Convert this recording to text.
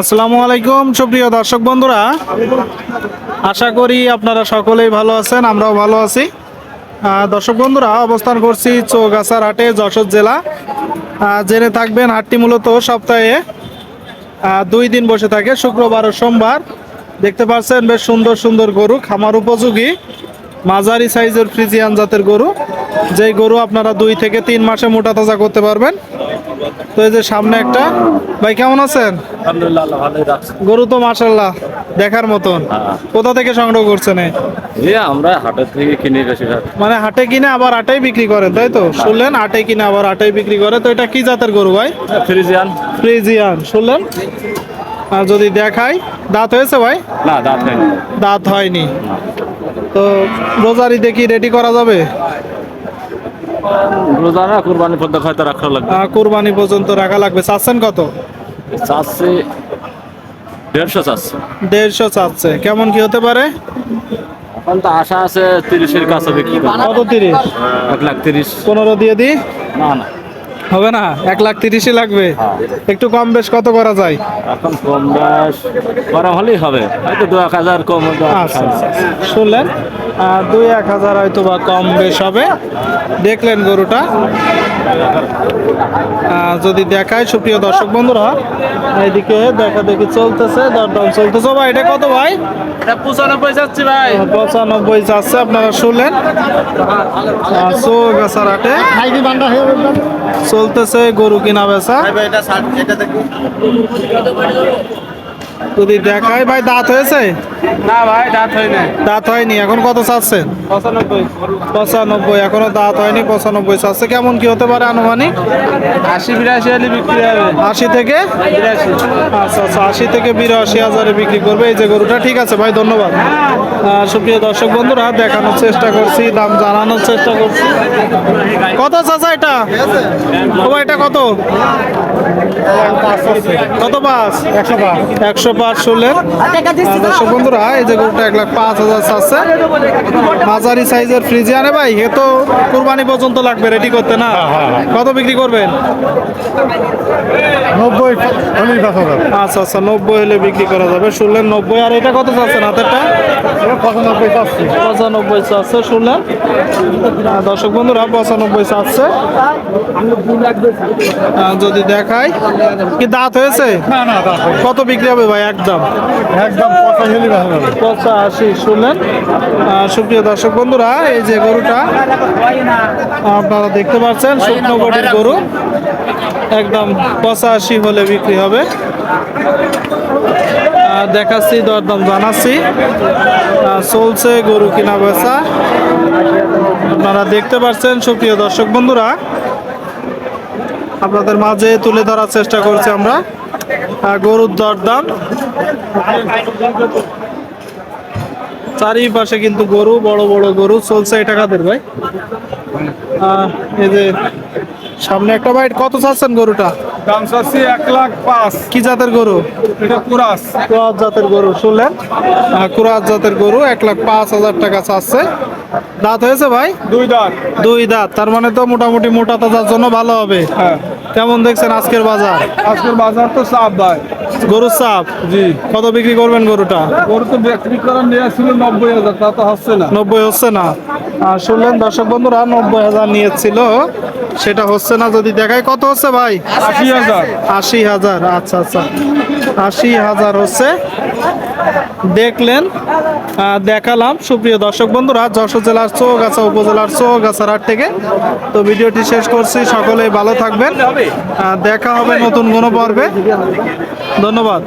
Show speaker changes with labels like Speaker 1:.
Speaker 1: আসসালামু আলাইকুম, সুপ্রিয় দর্শক বন্ধুরা। আশা করি আপনারা সকলেই ভালো আছেন, আমরাও ভালো আছি। দর্শক বন্ধুরা, অবস্থান করছি চৌগাছার হাটে যশোর জেলা। জেনে থাকবেন, হাটটি মূলত সপ্তাহে দুই দিন বসে থাকে, শুক্রবার ও সোমবার। দেখতে পাচ্ছেন, বেশ সুন্দর সুন্দর গরু, খামার উপযোগী, মাঝারি সাইজের ফ্রিজিয়ান জাতের গরু। যেই গরু আপনারা দুই থেকে তিন মাসে মোটা তাজা করতে পারবেন। তো এই যে সামনে একটা ভাই কেমন আছেন? গরু তো মাশাল্লাহ দেখার মতন। কোথা থেকে সংগ্রহ করছেন?
Speaker 2: আমরা হাটের থেকে কিনে
Speaker 1: মানে হাটে কিনে আবার হাটেই বিক্রি করেন তাই তো? শুনলেন হাটে কিনে আবার হাটেই বিক্রি করে তো এটা কি জাতের গরু ভাই?
Speaker 2: ফ্রিজিয়ান।
Speaker 1: ফ্রিজিয়ান শুনলেন? আর যদি দেখাই দাঁত হয়েছে ভাই?
Speaker 2: না দাঁত হয়নি।
Speaker 1: দাঁত হয়নি। তো রোজারি দেখি রেডি করা যাবে?
Speaker 2: রোজানা কুরবানি পর্যন্ত হয়তো রাখা লাগবে।
Speaker 1: কুরবানি পর্যন্ত রাখা লাগবে। চাচ্ছেন কত?
Speaker 2: চাচ্ছে দেড়শো চাচ্ছে।
Speaker 1: দেড়শো চাচ্ছে। কেমন কি হতে পারে?
Speaker 2: এখন তো আশা আছে তিরিশের কাছে বিক্রি।
Speaker 1: কত তিরিশ?
Speaker 2: এক লাখ তিরিশ।
Speaker 1: পনেরো দিয়ে দিই?
Speaker 2: না না।
Speaker 1: হবে না? এক লাখ তিরিশই লাগবে। একটু কম বেশ কত করা যায়?
Speaker 2: এখন কম বেশ করা হলেই হবে। হয়তো দু এক হাজার কম।
Speaker 1: আচ্ছা আচ্ছা। শুনলেন? আর দুই এক হাজার হয়তো বা কম বেশ হবে। দেখলেন গরুটা? যদি দেখায় সুপ্রিয় দর্শক বন্ধুরা এইদিকে দেখা দেখি চলতেছে দরদাম চলতেছে। ভাই এটা কত ভাই?
Speaker 2: পঁচানব্বই যাচ্ছে ভাই।
Speaker 1: পঁচানব্বই যাচ্ছে আপনারা শুনলেন। চৌগাছার হাটে চলতেছে গরু কিনা বেচা। যদি দেখায় ভাই দাঁত হয়েছে?
Speaker 2: না ভাই দাঁত হয়নি
Speaker 1: দাঁত হয়নি এখন কত চাচ্ছেন?
Speaker 2: পঁচানব্বই।
Speaker 1: পঁচানব্বই এখনও দাঁত হয়নি পঁচানব্বই চাচ্ছে। কেমন কি হতে পারে আনুমানিক?
Speaker 2: আশি বিরাশি হলে বিক্রি হবে।
Speaker 1: আশি থেকে?
Speaker 2: বিরাশি।
Speaker 1: আচ্ছা আচ্ছা আশি থেকে বিরাশি হাজারে বিক্রি করবে। এই যে গরুটা ঠিক আছে ভাই ধন্যবাদ। সুপ্রিয় দর্শক বন্ধুরা দেখানোর চেষ্টা করছি দাম জানানোর চেষ্টা করছি। কত চাচা এটা? ভাই, এটা কত? কত পাঁচ? একশো পাঁচ একশো পাঁচ শুনলেন দর্শক বন্ধুরা এই যে গরুটা এক লাখ পাঁচ হাজার চাচ্ছে। মাঝারি সাইজের ফ্রিজিয়ানে ভাই এ তো কুরবানি পর্যন্ত লাগবে রেডি করতে না? কত বিক্রি করবেন?
Speaker 3: নব্বই
Speaker 1: আচ্ছা আচ্ছা নব্বই হলে বিক্রি করা যাবে। শুনলেন নব্বই আর এটা কত চাচ্ছেন হাতেরটা?
Speaker 3: পঁচানব্বই
Speaker 1: চাচ্ছে। শুনলেন? দর্শক বন্ধুরা পঁচানব্বই চাচ্ছে। যদি দেখায় কি দাঁত হয়েছে। কত বিক্রি হবে ভাই একদম?
Speaker 3: একদম পঁচাশি
Speaker 1: শুনলেন? সুপ্রিয় দর্শক বন্ধুরা এই যে গরুটা আপনারা দেখতে পাচ্ছেন শুকনো গরু। একদম পঁচাশি হলে বিক্রি হবে। দেখাচ্ছি, দরদাম জানাচ্ছি। চলছে গরু কিনা বেচা। আপনারা দেখতে পাচ্ছেন, সুপ্রিয় দর্শক বন্ধুরা, আপনাদের মাঝে তুলে ধরার চেষ্টা করছি আমরা। গরুর দরদাম। চারিপাশে কিন্তু গরু, বড় বড় গরু চলছে। এটা কাদের ভাই? এই যে সামনে একটা ভাই কত চাচ্ছেন গরুটা?
Speaker 3: দাম চাচ্ছি এক লাখ পাঁচ।
Speaker 1: কি জাতের গরু?
Speaker 3: এটা কুরাস।
Speaker 1: কুরাত জাতের গরু শুনলেন? আহ, কুরাত জাতের গরু এক লাখ পাঁচ হাজার টাকা চাচ্ছে। দাঁত হয়েছে ভাই?
Speaker 3: দুই দাঁত।
Speaker 1: দুই দাঁত তার মানে তো মোটামুটি মোটা তাজার জন্য ভালো হবে।
Speaker 3: হ্যাঁ।
Speaker 1: কেমন দেখছেন আজকের বাজার?
Speaker 3: আজকের বাজার তো চাপ ভাই।
Speaker 1: গরুর চাপ?
Speaker 3: জি।
Speaker 1: কত বিক্রি করবেন গরুটা?
Speaker 3: গরু তো বিক্রি করার নেওয়া ছিল নব্বই হাজার তা তো হচ্ছে না।
Speaker 1: নব্বই হচ্ছে না। শুনলেন দর্শক বন্ধুরা নব্বই হাজার নিয়েছিল। সেটা হচ্ছে না যদি দেখায় কত হচ্ছে ভাই?
Speaker 3: আশি হাজার।
Speaker 1: আশি হাজার আচ্ছা আচ্ছা। আশি হাজার হচ্ছে। দেখলেন দেখালাম। সুপ্রিয় দর্শক বন্ধুরা যশোর জেলার চৌগাছা উপজেলার চৌগাছার হাট থেকে। তো ভিডিওটি শেষ করছি সকলেই ভালো থাকবেন। দেখা হবে নতুন কোনো পর্বে। ধন্যবাদ।